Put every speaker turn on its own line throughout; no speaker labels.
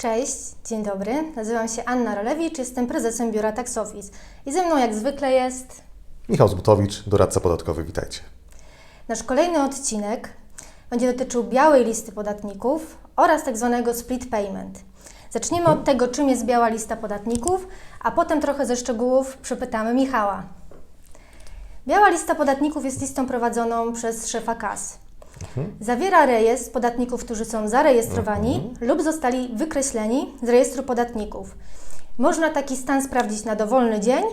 Cześć, dzień dobry. Nazywam się Anna Rolewicz, jestem prezesem biura Tax Office. I ze mną jak zwykle jest
Michał Zbutowicz, doradca podatkowy, witajcie.
nasz kolejny odcinek. Będzie dotyczył białej listy podatników oraz tak zwanego split payment. Zaczniemy od tego, czym jest biała lista podatników, a potem trochę ze szczegółów przepytamy Michała. Biała lista podatników jest listą prowadzoną przez szefa KAS. Zawiera rejestr podatników, którzy są zarejestrowani lub zostali wykreśleni z rejestru podatników. Można taki stan sprawdzić na dowolny dzień,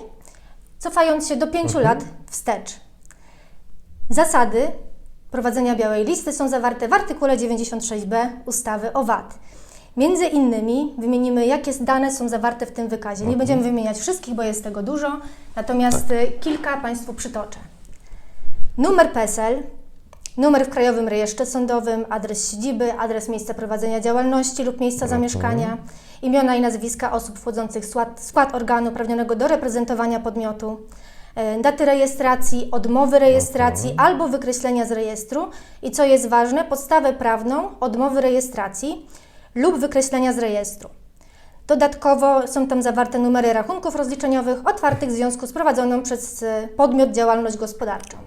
cofając się do 5 lat wstecz. Zasady prowadzenia białej listy są zawarte w artykule 96b ustawy o VAT. Między innymi wymienimy, jakie dane są zawarte w tym wykazie. Nie będziemy wymieniać wszystkich, bo jest tego dużo, natomiast y, kilka Państwu przytoczę. Numer PESEL, numer w Krajowym Rejestrze Sądowym, adres siedziby, adres miejsca prowadzenia działalności lub miejsca zamieszkania, imiona i nazwiska osób wchodzących w skład, skład organu uprawnionego do reprezentowania podmiotu, e, daty rejestracji, odmowy rejestracji albo wykreślenia z rejestru i co jest ważne, podstawę prawną odmowy rejestracji lub wykreślenia z rejestru. Dodatkowo są tam zawarte numery rachunków rozliczeniowych otwartych w związku z prowadzoną przez podmiot działalność gospodarczą.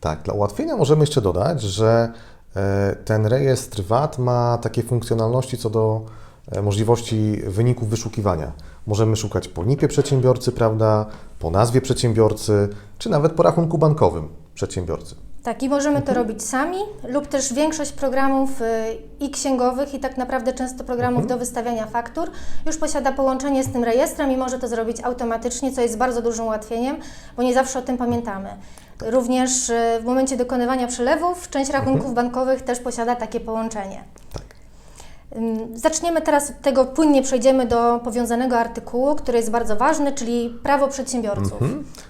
Tak, dla ułatwienia możemy jeszcze dodać, że e, ten rejestr VAT ma takie funkcjonalności co do e, możliwości wyników wyszukiwania. Możemy szukać po NIP-ie przedsiębiorcy, prawda, po nazwie przedsiębiorcy, czy nawet po rachunku bankowym przedsiębiorcy.
Tak, i możemy to robić sami, lub też większość programów y, i księgowych, i tak naprawdę często programów do wystawiania faktur już posiada połączenie z tym rejestrem i może to zrobić automatycznie, co jest bardzo dużym ułatwieniem, bo nie zawsze o tym pamiętamy. Również y, w momencie dokonywania przelewów część rachunków bankowych też posiada takie połączenie.
Tak.
Zaczniemy teraz od tego, płynnie przejdziemy do powiązanego artykułu, który jest bardzo ważny, czyli prawo przedsiębiorców.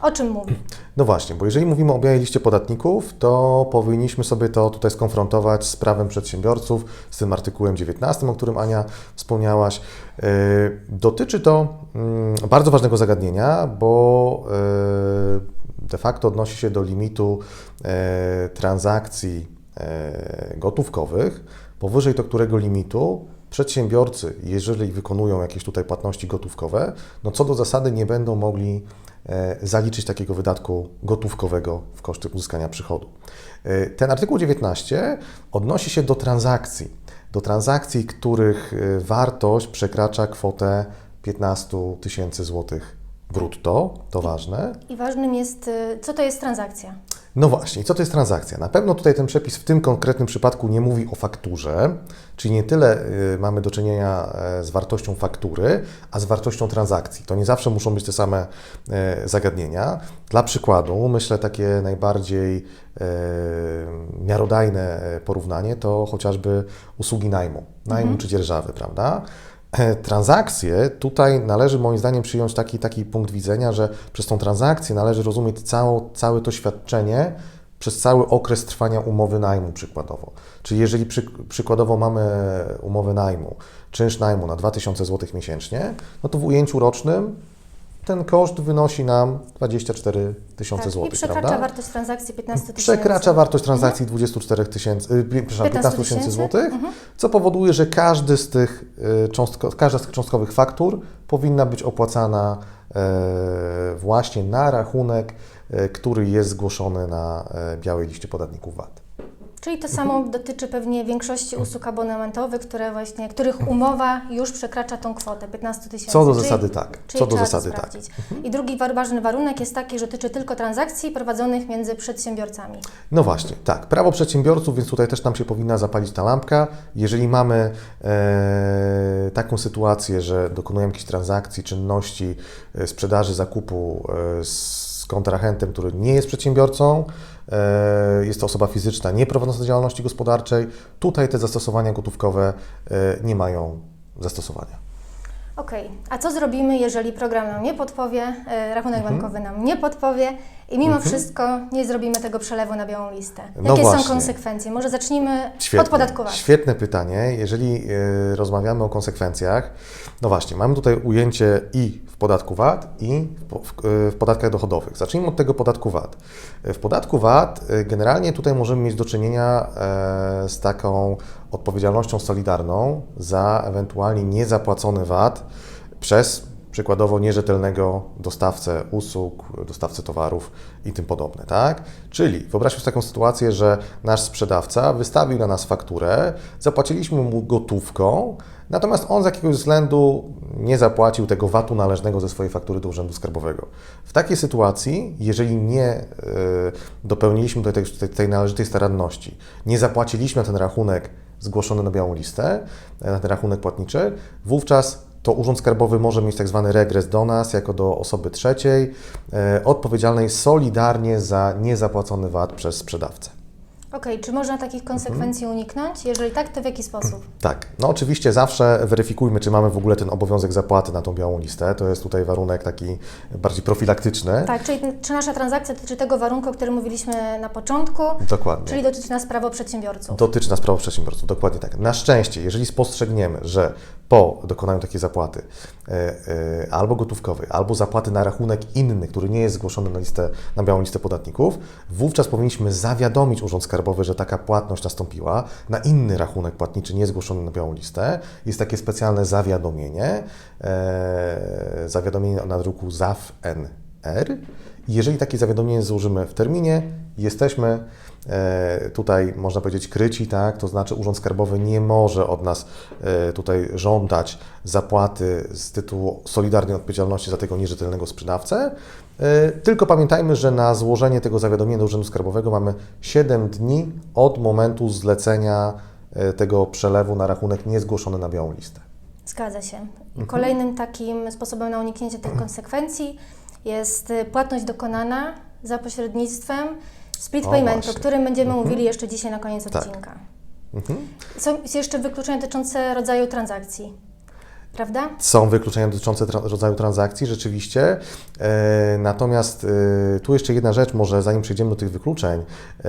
O czym mówi?
No właśnie, bo jeżeli mówimy o białej liście podatników, to powinniśmy sobie to tutaj skonfrontować z prawem przedsiębiorców, z tym artykułem 19, o którym Ania wspomniałaś. Yy, Dotyczy to mm, bardzo ważnego zagadnienia, bo yy, de facto odnosi się do limitu yy, transakcji yy, gotówkowych, powyżej to którego limitu przedsiębiorcy, jeżeli wykonują jakieś tutaj płatności gotówkowe, no co do zasady nie będą mogli e, zaliczyć takiego wydatku gotówkowego w koszty uzyskania przychodu. E, Ten artykuł 19 odnosi się do transakcji, do transakcji, których e, wartość przekracza kwotę 15 tysięcy złotych brutto, to ważne.
I ważnym jest, y, co to jest transakcja.
No właśnie, co to jest transakcja? Na pewno tutaj ten przepis w tym konkretnym przypadku nie mówi o fakturze, czyli nie tyle y, mamy do czynienia e, z wartością faktury, a z wartością transakcji. To nie zawsze muszą być te same e, zagadnienia. Dla przykładu, myślę takie najbardziej e, miarodajne porównanie to chociażby usługi najmu, najmu czy dzierżawy, prawda? Transakcje, tutaj należy moim zdaniem przyjąć taki, taki punkt widzenia, że przez tą transakcję należy rozumieć całe to świadczenie przez cały okres trwania umowy najmu przykładowo. Czyli jeżeli przy, przykładowo mamy umowę najmu, czynsz najmu na 2000 zł miesięcznie, no to w ujęciu rocznym ten koszt wynosi nam 24 tysiące
Tak, I
złotych,
przekracza
prawda?
wartość transakcji 15 tysięcy.
Przekracza wartość transakcji 24 tysięcy, y, przepraszam,
15
15 tysięcy
tysięcy?
złotych, co powoduje, że każdy z tych y, cząstko, każda z tych cząstkowych faktur powinna być opłacana e, właśnie na rachunek, e, który jest zgłoszony na e, białej liście podatników VAT.
Czyli to samo dotyczy pewnie większości usług abonamentowych, które właśnie, których umowa już przekracza tą kwotę 15 tysięcy.
Co do
Czyli-
zasady tak. Co do zasady tak.
sprawdzić. I drugi wa- ważny warunek jest taki, że dotyczy tylko transakcji prowadzonych między przedsiębiorcami.
No właśnie, tak. Prawo przedsiębiorców, więc tutaj też nam się powinna zapalić ta lampka. Jeżeli mamy e, taką sytuację, że dokonujemy jakiejś transakcji, czynności, e, sprzedaży, zakupu e, z kontrahentem, który nie jest przedsiębiorcą, jest to osoba fizyczna nie prowadząca działalności gospodarczej, tutaj te zastosowania gotówkowe e, nie mają zastosowania.
Okej, a co zrobimy, jeżeli program nam nie podpowie, e, rachunek
Mhm.
bankowy nam nie podpowie i mimo wszystko nie zrobimy tego przelewu na białą listę?
No
Jakie są
właśnie.
konsekwencje? Może zacznijmy od podatkowania.
Świetne pytanie. Jeżeli e, rozmawiamy o konsekwencjach, no właśnie, mamy tutaj ujęcie i w podatku VAT, i w, po- w, e, w podatkach dochodowych. Zacznijmy od tego podatku VAT. E, W podatku VAT generalnie tutaj możemy mieć do czynienia e, z taką odpowiedzialnością solidarną za ewentualnie niezapłacony VAT przez przykładowo nierzetelnego dostawcę usług, dostawcę towarów i tym podobne, tak? Czyli wyobraźmy sobie taką sytuację, że nasz sprzedawca wystawił na nas fakturę, zapłaciliśmy mu gotówką, natomiast on z jakiegoś względu nie zapłacił tego VAT-u należnego ze swojej faktury do Urzędu Skarbowego. W takiej sytuacji, jeżeli nie e, dopełniliśmy tej, tej, tej należytej staranności, nie zapłaciliśmy na ten rachunek zgłoszony na białą listę, e, na ten rachunek płatniczy, wówczas to Urząd Skarbowy może mieć tak zwany regres do nas, jako do osoby trzeciej, e, odpowiedzialnej solidarnie za niezapłacony VAT przez sprzedawcę.
Okej, czy można takich konsekwencji
Mhm.
uniknąć? Jeżeli tak, to w jaki sposób?
Tak, no oczywiście zawsze weryfikujmy, czy mamy w ogóle ten obowiązek zapłaty na tą białą listę. To jest tutaj warunek taki bardziej profilaktyczny.
Tak, czyli czy nasza transakcja dotyczy tego warunku, o którym mówiliśmy na początku,
Dokładnie.
czyli dotyczy nas prawo przedsiębiorców.
Dotyczy nas prawo przedsiębiorców, dokładnie tak. Na szczęście, jeżeli spostrzegniemy, że po dokonaniu takiej zapłaty e, e, albo gotówkowej, albo zapłaty na rachunek inny, który nie jest zgłoszony na, listę, na białą listę podatników, wówczas powinniśmy zawiadomić Urząd Skarbowy, że taka płatność nastąpiła na inny rachunek płatniczy nie zgłoszony na białą listę. Jest takie specjalne zawiadomienie, e, zawiadomienie na druku ZAW-NR. Jeżeli takie zawiadomienie złożymy w terminie, jesteśmy tutaj, można powiedzieć, kryci, tak? To znaczy Urząd Skarbowy nie może od nas e, tutaj żądać zapłaty z tytułu solidarnej odpowiedzialności za tego nierzetelnego sprzedawcę. E, Tylko pamiętajmy, że na złożenie tego zawiadomienia do Urzędu Skarbowego mamy 7 dni od momentu zlecenia e, tego przelewu na rachunek niezgłoszony na białą listę.
Zgadza się.
Mhm.
Kolejnym takim sposobem na uniknięcie tych konsekwencji jest y, płatność dokonana za pośrednictwem split
O,
paymentu, o
właśnie.
którym będziemy mówili jeszcze dzisiaj na koniec
Tak.
odcinka.
Mhm.
Są jeszcze wykluczenia dotyczące rodzaju transakcji, prawda?
Są wykluczenia dotyczące tra- rodzaju transakcji, rzeczywiście. E, natomiast e, tu jeszcze jedna rzecz, może zanim przejdziemy do tych wykluczeń, e,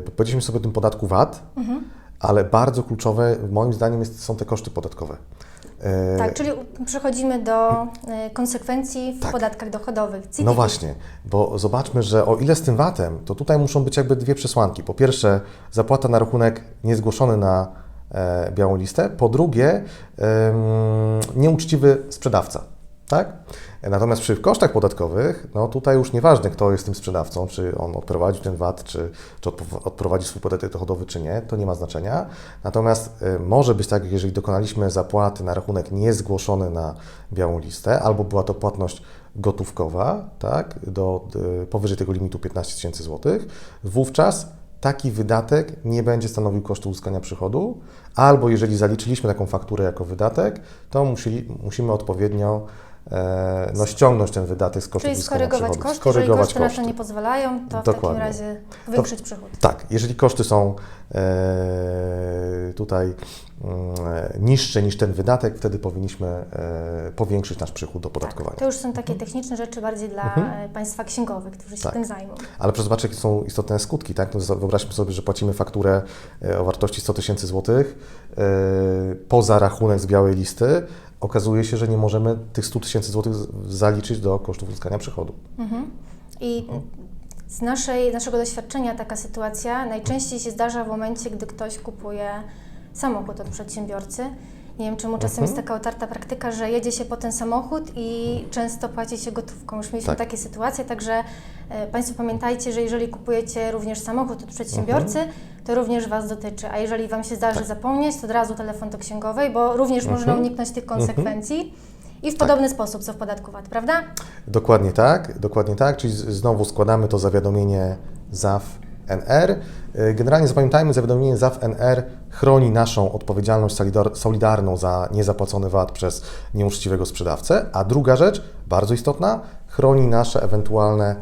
powiedzieliśmy sobie o tym podatku VAT, ale bardzo kluczowe moim zdaniem jest, są te koszty podatkowe. E,
Tak, czyli przechodzimy do y, konsekwencji w
Tak.
podatkach dochodowych. CIT.
No właśnie, bo zobaczmy, że o ile z tym VAT-em, to tutaj muszą być jakby dwie przesłanki. Po pierwsze, zapłata na rachunek niezgłoszony na e, białą listę. Po drugie, nieuczciwy sprzedawca. Tak? Natomiast przy kosztach podatkowych, no tutaj już nieważne, kto jest tym sprzedawcą, czy on odprowadził ten VAT, czy, czy odprowadzi swój podatek dochodowy, czy nie, to nie ma znaczenia. Natomiast y, może być tak, jeżeli dokonaliśmy zapłaty na rachunek niezgłoszony na białą listę, albo była to płatność gotówkowa, tak, do, y, powyżej tego limitu 15 tysięcy złotych, wówczas taki wydatek nie będzie stanowił kosztu uzyskania przychodu, albo jeżeli zaliczyliśmy taką fakturę jako wydatek, to musieli, musimy odpowiednio no, ściągnąć ten wydatek z kosztu
Czyli skorygować koszty, jeżeli
Skorygować
koszty na to
koszty.
nie pozwalają, to w
Dokładnie.
takim razie zwiększyć przychód.
Tak, jeżeli koszty są e, tutaj mm, niższe niż ten wydatek, wtedy powinniśmy e, powiększyć nasz przychód do opodatkowania.
To już są takie techniczne rzeczy bardziej dla e, Państwa księgowych, którzy się
Tak.
tym zajmą.
Ale proszę zobaczyć, jakie są istotne skutki. Tak? No, wyobraźmy sobie, że płacimy fakturę e, o wartości 100 tysięcy złotych e, poza rachunek z białej listy. Okazuje się, że nie możemy tych 100 tysięcy złotych zaliczyć do kosztów uzyskania przychodu.
I z naszej, naszego doświadczenia taka sytuacja najczęściej się zdarza w momencie, gdy ktoś kupuje samochód od przedsiębiorcy. Nie wiem, czemu czasem jest taka otarta praktyka, że jedzie się po ten samochód i często płaci się gotówką. Już mieliśmy
Tak.
takie sytuacje, także e, Państwo pamiętajcie, że jeżeli kupujecie również samochód od przedsiębiorcy, to również Was dotyczy. A jeżeli Wam się zdarzy zapomnieć, to od razu telefon do księgowej, bo również można uniknąć tych konsekwencji. I w podobny sposób, co w podatku VAT, prawda?
Dokładnie tak, dokładnie tak, czyli z- znowu składamy to zawiadomienie ZAW NR. Y, Generalnie zapamiętajmy, zawiadomienie ZAW NR chroni naszą odpowiedzialność solidar- solidarną za niezapłacony VAT przez nieuczciwego sprzedawcę, a druga rzecz, bardzo istotna, chroni nasze ewentualne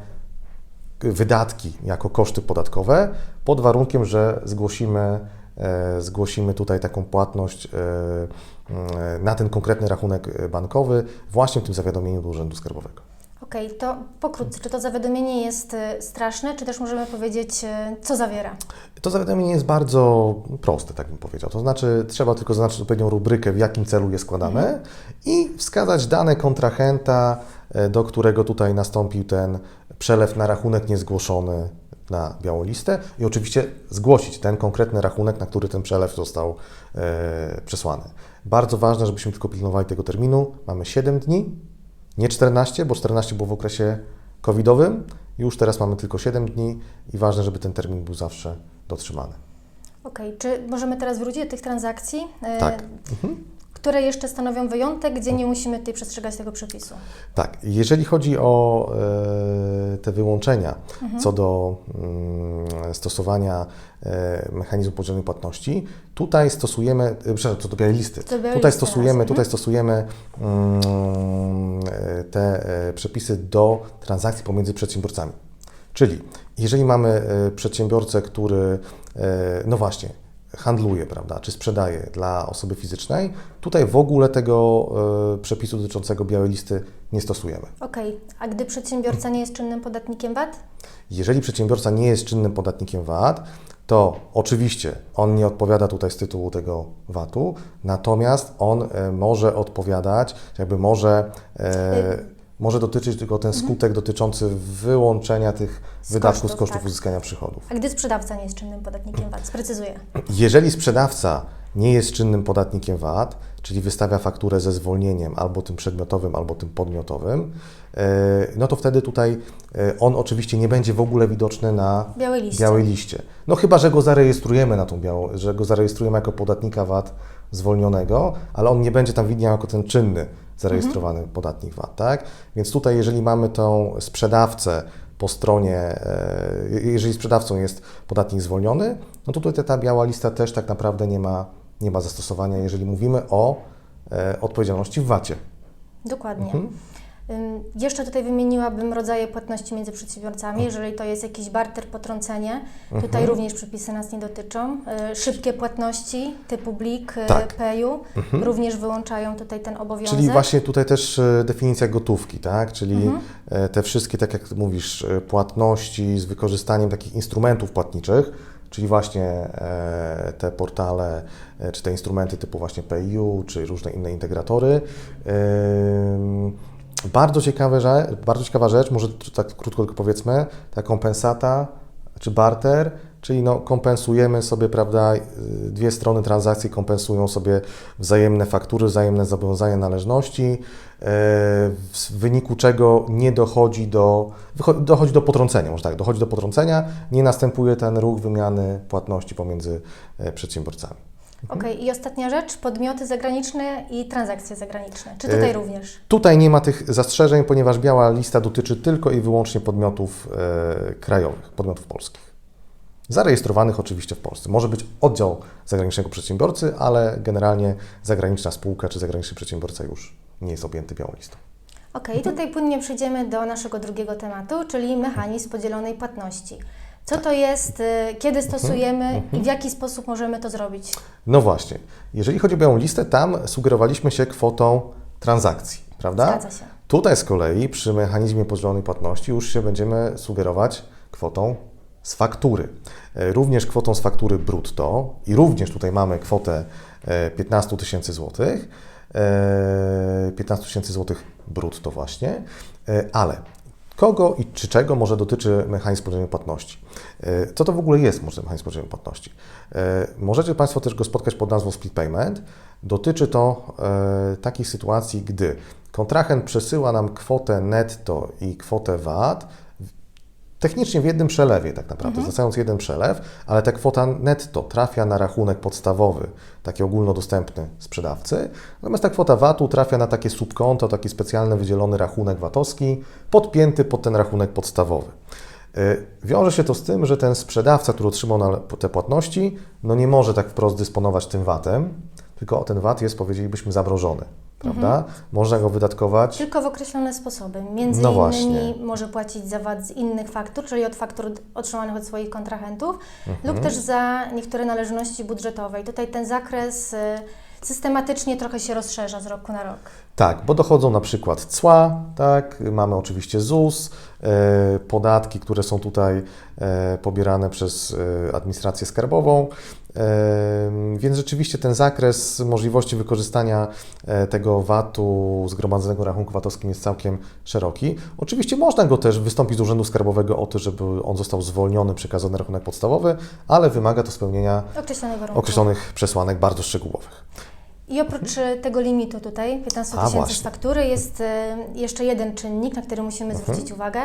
wydatki jako koszty podatkowe pod warunkiem, że zgłosimy, e, zgłosimy tutaj taką płatność e, e, na ten konkretny rachunek bankowy właśnie w tym zawiadomieniu do Urzędu Skarbowego.
Okej, to pokrótce, czy to zawiadomienie jest y, straszne, czy też możemy powiedzieć, y, co zawiera?
To zawiadomienie jest bardzo proste, tak bym powiedział. To znaczy, trzeba tylko zaznaczyć odpowiednią rubrykę, w jakim celu je składamy i wskazać dane kontrahenta, e, do którego tutaj nastąpił ten przelew na rachunek niezgłoszony na białą listę i oczywiście zgłosić ten konkretny rachunek, na który ten przelew został e, przesłany. Bardzo ważne, żebyśmy tylko pilnowali tego terminu. Mamy 7 dni, nie 14, bo 14 było w okresie covidowym. Już teraz mamy tylko 7 dni i ważne, żeby ten termin był zawsze dotrzymany.
Okej, czy możemy teraz wrócić do tych transakcji, e,
Tak.
które jeszcze stanowią wyjątek, gdzie nie musimy tutaj przestrzegać tego przepisu?
Tak, jeżeli chodzi o e, te wyłączenia co do mm, stosowania e, mechanizmu podzielonej płatności, tutaj stosujemy, e, przepraszam, co do białej listy,
białej
tutaj
listy
stosujemy, tutaj stosujemy mm, e, te przepisy do transakcji pomiędzy przedsiębiorcami. Czyli jeżeli mamy przedsiębiorcę, który, no właśnie, handluje, prawda, czy sprzedaje dla osoby fizycznej, tutaj w ogóle tego e, przepisu dotyczącego białej listy nie stosujemy.
Okej, a gdy przedsiębiorca nie jest czynnym podatnikiem VAT?
Jeżeli przedsiębiorca nie jest czynnym podatnikiem VAT, to oczywiście on nie odpowiada tutaj z tytułu tego VAT-u, natomiast on e, może odpowiadać, jakby może, e, może dotyczyć tylko ten skutek dotyczący wyłączenia tych
Z
wydatków
kosztów,
z kosztów
tak.
uzyskania przychodów.
A gdy sprzedawca nie jest czynnym podatnikiem VAT? Sprecyzuję.
Jeżeli sprzedawca nie jest czynnym podatnikiem VAT, czyli wystawia fakturę ze zwolnieniem albo tym przedmiotowym, albo tym podmiotowym, e, no to wtedy tutaj e, on oczywiście nie będzie w ogóle widoczny na
Białej liście.
białej liście. No chyba, że go zarejestrujemy na tą białą, że go zarejestrujemy jako podatnika VAT zwolnionego, ale on nie będzie tam widniał jako ten czynny zarejestrowany podatnik VAT, tak? Więc tutaj, jeżeli mamy tą sprzedawcę po stronie, e, jeżeli sprzedawcą jest podatnik zwolniony, no to tutaj ta biała lista też tak naprawdę nie ma, nie ma zastosowania, jeżeli mówimy o e, odpowiedzialności w VAT-ie.
Dokładnie.
Mhm.
Jeszcze tutaj wymieniłabym rodzaje płatności między przedsiębiorcami. Jeżeli to jest jakiś barter, potrącenie,
Mhm.
tutaj również przepisy nas nie dotyczą. Y, Szybkie płatności typu Blik, y,
Tak.
Payu również wyłączają tutaj ten obowiązek.
Czyli właśnie tutaj też e, definicja gotówki, tak? Czyli
Mhm.
e, te wszystkie, tak jak mówisz, e, płatności z wykorzystaniem takich instrumentów płatniczych, czyli właśnie e, te portale, czy te instrumenty typu właśnie PayU, czy różne inne integratory. Ym, Bardzo, ciekawe, że, bardzo ciekawa rzecz, może tak krótko tylko powiedzmy, ta kompensata czy barter, czyli no, kompensujemy sobie, prawda, y, dwie strony transakcji kompensują sobie wzajemne faktury, wzajemne zobowiązania, należności, e, w wyniku czego nie dochodzi do, dochodzi do potrącenia, może tak, dochodzi do potrącenia, nie następuje ten ruch wymiany płatności pomiędzy e, przedsiębiorcami.
Okej, i ostatnia rzecz, podmioty zagraniczne i transakcje zagraniczne. Czy tutaj
Y,
również?
Tutaj nie ma tych zastrzeżeń, ponieważ biała lista dotyczy tylko i wyłącznie podmiotów e, krajowych, podmiotów polskich. Zarejestrowanych oczywiście w Polsce. Może być oddział zagranicznego przedsiębiorcy, ale generalnie zagraniczna spółka czy zagraniczny przedsiębiorca już nie jest objęty białą listą.
Okej, i tutaj płynnie przejdziemy do naszego drugiego tematu, czyli mechanizm podzielonej płatności. Co to jest, y, kiedy stosujemy i w jaki sposób możemy to zrobić?
No właśnie, jeżeli chodzi o białą listę, tam sugerowaliśmy się kwotą transakcji, prawda?
Zgadza się.
Tutaj z kolei przy mechanizmie podzielonej płatności już się będziemy sugerować kwotą z faktury. E, Również kwotą z faktury brutto i również tutaj mamy kwotę e, 15 tysięcy złotych. E, 15 tysięcy złotych brutto właśnie, E, ale kogo i czy czego może dotyczy mechanizm podzielonej płatności? E, Co to w ogóle jest może mechanizm podzielonej płatności? E, Możecie Państwo też go spotkać pod nazwą split payment. Dotyczy to e, takich sytuacji, gdy kontrahent przesyła nam kwotę netto i kwotę VAT technicznie w jednym przelewie tak naprawdę, zlecając jeden przelew, ale ta kwota netto trafia na rachunek podstawowy, taki ogólnodostępny sprzedawcy, natomiast ta kwota VAT-u trafia na takie subkonto, taki specjalny wydzielony rachunek VAT-owski, podpięty pod ten rachunek podstawowy. Y, Wiąże się to z tym, że ten sprzedawca, który otrzymał te płatności, no nie może tak wprost dysponować tym VAT-em, tylko ten VAT jest, powiedzielibyśmy, zamrożony, prawda? Można go wydatkować
Tylko w określone sposoby. Między
No
innymi może płacić za VAT z innych faktur, czyli od faktur otrzymanych od swoich kontrahentów,
Mhm.
lub też za niektóre należności budżetowe. I tutaj ten zakres y, systematycznie trochę się rozszerza z roku na rok.
Tak, bo dochodzą na przykład cła, tak, mamy oczywiście ZUS, e, podatki, które są tutaj e, pobierane przez e, administrację skarbową, więc rzeczywiście ten zakres możliwości wykorzystania tego VAT-u zgromadzonego rachunku VAT-owskim jest całkiem szeroki. Oczywiście można go też wystąpić do Urzędu Skarbowego o to, żeby on został zwolniony, przekazany rachunek podstawowy, ale wymaga to spełnienia określonych przesłanek bardzo szczegółowych.
I oprócz e, tego limitu tutaj, 15
Mhm. A,
tysięcy z
właśnie.
faktury, jest e, jeszcze jeden czynnik, na który musimy
Mhm.
zwrócić uwagę.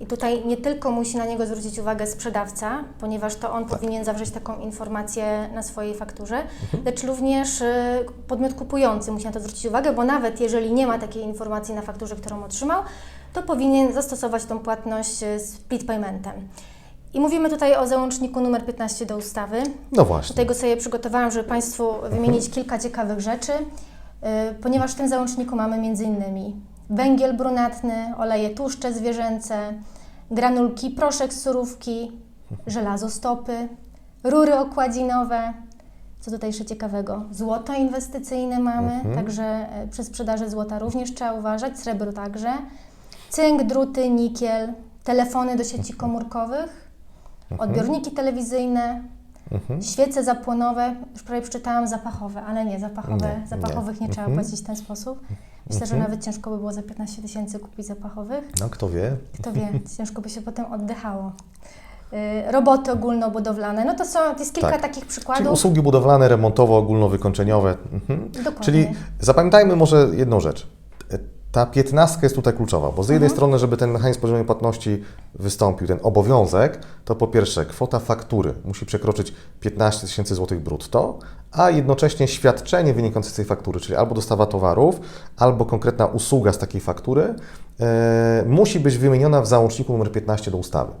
I tutaj nie tylko musi na niego zwrócić uwagę sprzedawca, ponieważ to on
Tak.
powinien zawrzeć taką informację na swojej fakturze,
Mhm.
lecz również e, podmiot kupujący musi na to zwrócić uwagę, bo nawet jeżeli nie ma takiej informacji na fakturze, którą otrzymał, to powinien zastosować tą płatność e, split paymentem. I mówimy tutaj o załączniku numer 15 do ustawy.
No właśnie.
Tutaj go sobie przygotowałam, żeby Państwu wymienić kilka ciekawych rzeczy, yy, ponieważ w tym załączniku mamy m.in. węgiel brunatny, oleje tłuszcze zwierzęce, granulki, proszek z surówki, żelazo stopy, rury okładzinowe. Co tutaj jeszcze ciekawego? Złoto inwestycyjne mamy,
Mhm.
także e, przy sprzedaży złota również trzeba uważać, srebro także. Cynk, druty, nikiel, telefony do sieci komórkowych, odbiorniki telewizyjne,
Mhm.
Świece zapłonowe, już prawie przeczytałam zapachowe, ale nie, zapachowe,
Nie,
zapachowych nie,
nie.
trzeba
Mhm.
płacić w ten sposób. Myślę, że
Mhm.
nawet ciężko by było za 15 tysięcy kupić zapachowych.
No kto wie?
Kto wie, ciężko by się potem oddychało. Y, Roboty ogólnobudowlane, no to są, to jest kilka
Tak.
takich
Czyli
przykładów.
usługi budowlane, remontowo-ogólnowykończeniowe. Mhm.
Dokładnie.
Czyli zapamiętajmy może jedną rzecz. Ta piętnastka jest tutaj kluczowa, bo z jednej
Mhm.
strony, żeby ten mechanizm podzielonej płatności wystąpił, ten obowiązek, to po pierwsze kwota faktury musi przekroczyć 15 tysięcy złotych brutto, a jednocześnie świadczenie wynikające z tej faktury, czyli albo dostawa towarów, albo konkretna usługa z takiej faktury, e, musi być wymieniona w załączniku nr 15 do ustawy.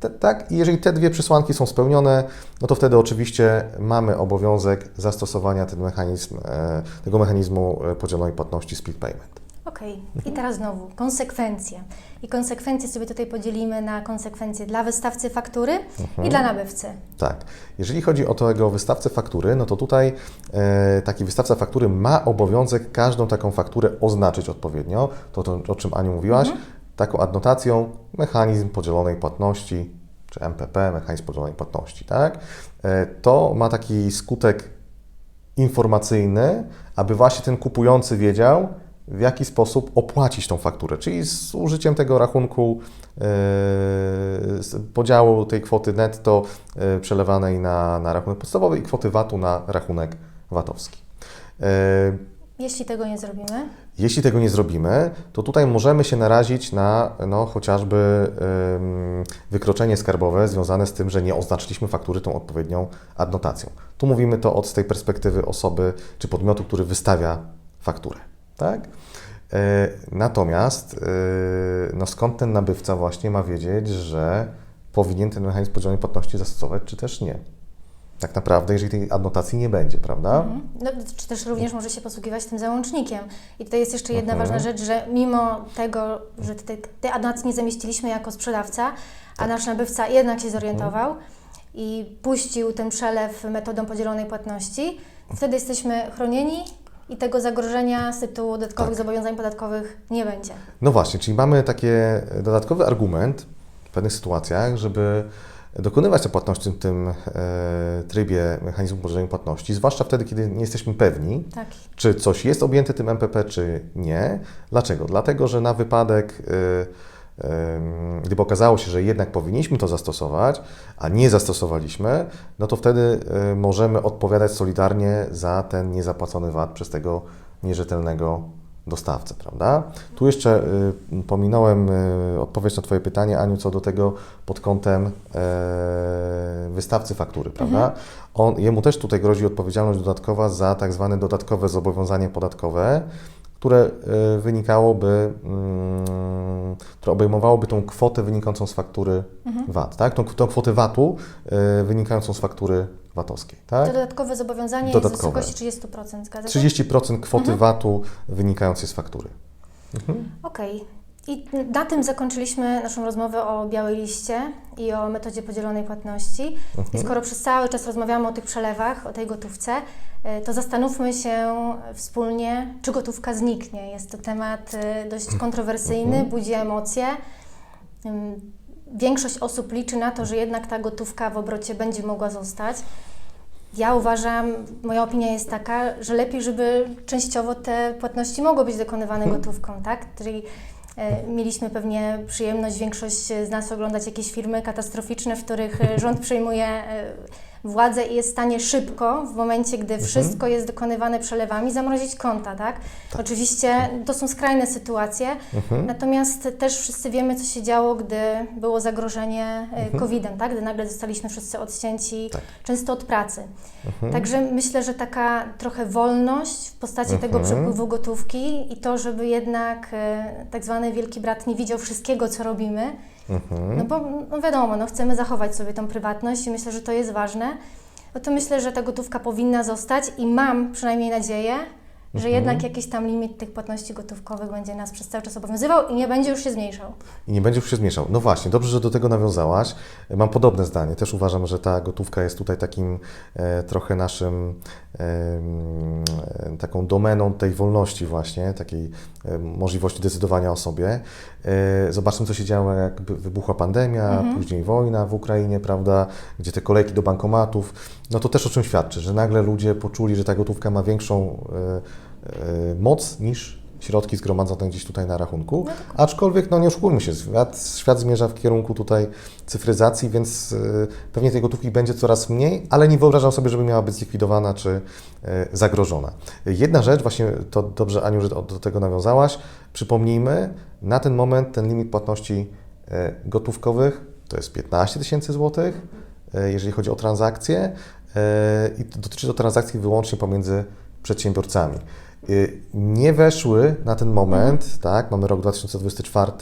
Te, tak, i jeżeli te dwie przesłanki są spełnione, no to wtedy oczywiście mamy obowiązek zastosowania ten mechanizm, e, tego mechanizmu e, podzielonej płatności split payment.
Okej, i teraz znowu konsekwencje. I konsekwencje sobie tutaj podzielimy na konsekwencje dla wystawcy faktury i dla nabywcy.
Tak. Jeżeli chodzi o tego wystawcę faktury, no to tutaj e, taki wystawca faktury ma obowiązek każdą taką fakturę oznaczyć odpowiednio, to, to o czym Aniu mówiłaś, taką adnotacją mechanizm podzielonej płatności, czy MPP, mechanizm podzielonej płatności, tak? E, to ma taki skutek informacyjny, aby właśnie ten kupujący wiedział, w jaki sposób opłacić tą fakturę, czyli z użyciem tego rachunku e, podziału tej kwoty netto e, przelewanej na, na rachunek podstawowy i kwoty VAT-u na rachunek VAT-owski. E,
Jeśli tego nie zrobimy,
jeśli tego nie zrobimy, to tutaj możemy się narazić na no, chociażby ym, wykroczenie skarbowe związane z tym, że nie oznaczyliśmy faktury tą odpowiednią adnotacją. Tu mówimy to od tej perspektywy osoby czy podmiotu, który wystawia fakturę. Tak? E, Natomiast e, no skąd ten nabywca właśnie ma wiedzieć, że powinien ten mechanizm podzielonej płatności zastosować, czy też nie? Tak naprawdę, jeżeli tej adnotacji nie będzie, prawda?
Mhm. No, czy też również może się posługiwać tym załącznikiem. I tutaj jest jeszcze jedna
Mhm.
ważna rzecz, że mimo tego, że te, te adnotacji nie zamieściliśmy jako sprzedawca, a
Tak.
nasz nabywca jednak się zorientował
Mhm.
i puścił ten przelew metodą podzielonej płatności, wtedy jesteśmy chronieni i tego zagrożenia z tytułu dodatkowych
Tak.
zobowiązań podatkowych nie będzie.
No właśnie, czyli mamy taki dodatkowy argument w pewnych sytuacjach, żeby dokonywać tej płatności w tym e, trybie mechanizmu podzielonej płatności, zwłaszcza wtedy, kiedy nie jesteśmy pewni,
Tak.
czy coś jest objęte tym MPP, czy nie. Dlaczego? Dlatego, że na wypadek, y, gdyby okazało się, że jednak powinniśmy to zastosować, a nie zastosowaliśmy, no to wtedy y, możemy odpowiadać solidarnie za ten niezapłacony VAT przez tego nierzetelnego dostawcę, prawda? Tu jeszcze y, pominąłem y, odpowiedź na Twoje pytanie, Aniu, co do tego pod kątem e, wystawcy faktury, prawda? On, jemu też tutaj grozi odpowiedzialność dodatkowa za tak zwane dodatkowe zobowiązanie podatkowe, które e, wynikałoby, mm, które obejmowałoby tą kwotę wynikającą z faktury VAT, tak? Tą, tą kwotę VAT-u e, wynikającą z faktury VAT-owskiej, tak?
To dodatkowe zobowiązanie
Dodatkowe.
jest w wysokości 30%, zgadza się?
30% kwoty VAT-u wynikającej z faktury.
Okej. I na tym zakończyliśmy naszą rozmowę o białej liście i o metodzie podzielonej płatności. I skoro przez cały czas rozmawiamy o tych przelewach, o tej gotówce, y, to zastanówmy się wspólnie, czy gotówka zniknie. Jest to temat y, dość kontrowersyjny, budzi emocje. Większość osób liczy na to, że jednak ta gotówka w obrocie będzie mogła zostać. Ja uważam, moja opinia jest taka, że lepiej, żeby częściowo te płatności mogły być dokonywane gotówką, tak? Czyli e, mieliśmy pewnie przyjemność, większość z nas oglądać jakieś filmy katastroficzne, w których e, rząd przejmuje władzę i jest w stanie szybko, w momencie, gdy wszystko jest dokonywane przelewami, zamrozić konta, tak? Oczywiście to są skrajne sytuacje, natomiast też wszyscy wiemy, co się działo, gdy było zagrożenie e, COVID-em, tak? Gdy nagle zostaliśmy wszyscy odcięci często od pracy. Także myślę, że taka trochę wolność w postaci tego przepływu gotówki i to, żeby jednak e, tak zwany wielki brat nie widział wszystkiego, co robimy, no bo no wiadomo, no chcemy zachować sobie tą prywatność i myślę, że to jest ważne, no to myślę, że ta gotówka powinna zostać i mam przynajmniej nadzieję, że jednak jakiś tam limit tych płatności gotówkowych będzie nas przez cały czas obowiązywał i nie będzie już się zmniejszał.
I nie będzie już się zmieszał. No właśnie, dobrze, że do tego nawiązałaś. Mam podobne zdanie. Też uważam, że ta gotówka jest tutaj takim e, trochę naszym, e, taką domeną tej wolności właśnie, takiej e, możliwości decydowania o sobie. E, zobaczmy, co się działo, jak wybuchła pandemia, później wojna w Ukrainie, prawda, gdzie te kolejki do bankomatów, no to też o czym świadczy, że nagle ludzie poczuli, że ta gotówka ma większą e, e, moc niż środki zgromadzone gdzieś tutaj na rachunku. Aczkolwiek, no nie oszukujmy się, świat, świat zmierza w kierunku tutaj cyfryzacji, więc y, pewnie tej gotówki będzie coraz mniej, ale nie wyobrażam sobie, żeby miała być zlikwidowana czy zagrożona. Jedna rzecz, właśnie to dobrze Aniu, że do, tego nawiązałaś, przypomnijmy, na ten moment ten limit płatności gotówkowych to jest 15 tysięcy złotych, jeżeli chodzi o transakcje i to dotyczy to transakcji wyłącznie pomiędzy przedsiębiorcami. Y, Nie weszły na ten moment, tak, mamy rok 2024,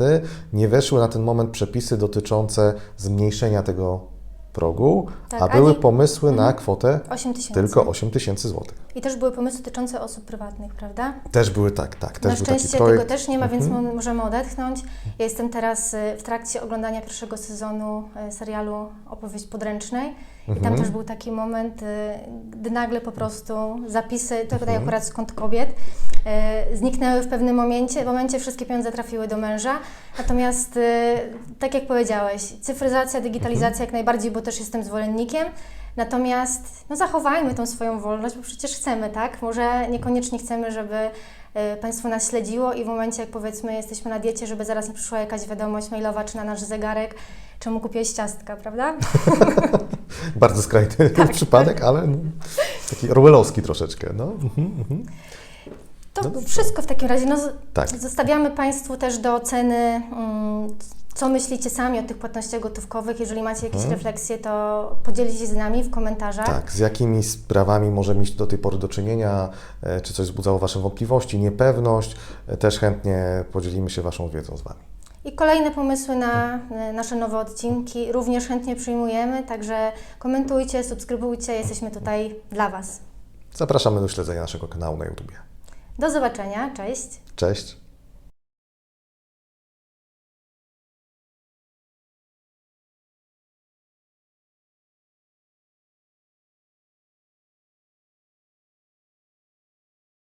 nie weszły na ten moment przepisy dotyczące zmniejszenia tego progu,
Tak,
a były
ani-
pomysły na kwotę
8 tysięcy.
tylko 8 tysięcy złotych.
I też były pomysły dotyczące osób prywatnych, prawda?
Też były tak, tak, też
Na szczęście tego też nie ma, więc mo- możemy odetchnąć. Ja jestem teraz y, w trakcie oglądania pierwszego sezonu y, serialu Opowieść podręcznej i tam też był taki moment, y, gdy nagle po prostu zapisy, to tutaj akurat kont kobiet, y, zniknęły w pewnym momencie, w momencie wszystkie pieniądze trafiły do męża. Natomiast, y, tak jak powiedziałeś, cyfryzacja, digitalizacja jak najbardziej, bo też jestem zwolennikiem. Natomiast no, zachowajmy tą swoją wolność, bo przecież chcemy, tak? Może niekoniecznie chcemy, żeby państwo nas śledziło i w momencie, jak powiedzmy, jesteśmy na diecie, żeby zaraz nie przyszła jakaś wiadomość mailowa czy na nasz zegarek, czemu kupiłeś ciastka, prawda?
Bardzo skrajny
Tak,
przypadek, ale no, taki orwellowski troszeczkę. No. mhm, mhm.
To
No
wszystko w takim razie. No,
Tak.
Zostawiamy Państwu też do oceny, mm, co myślicie sami o tych płatnościach gotówkowych. Jeżeli macie jakieś refleksje, to podzielcie się z nami w komentarzach.
Tak, z jakimi sprawami może mieć do tej pory do czynienia, e, czy coś wzbudzało Wasze wątpliwości, niepewność, e, też chętnie podzielimy się Waszą wiedzą z Wami.
I kolejne pomysły na nasze nowe odcinki również chętnie przyjmujemy, także komentujcie, subskrybujcie, jesteśmy tutaj dla Was.
Zapraszamy do śledzenia naszego kanału na YouTube.
Do zobaczenia, cześć!
Cześć!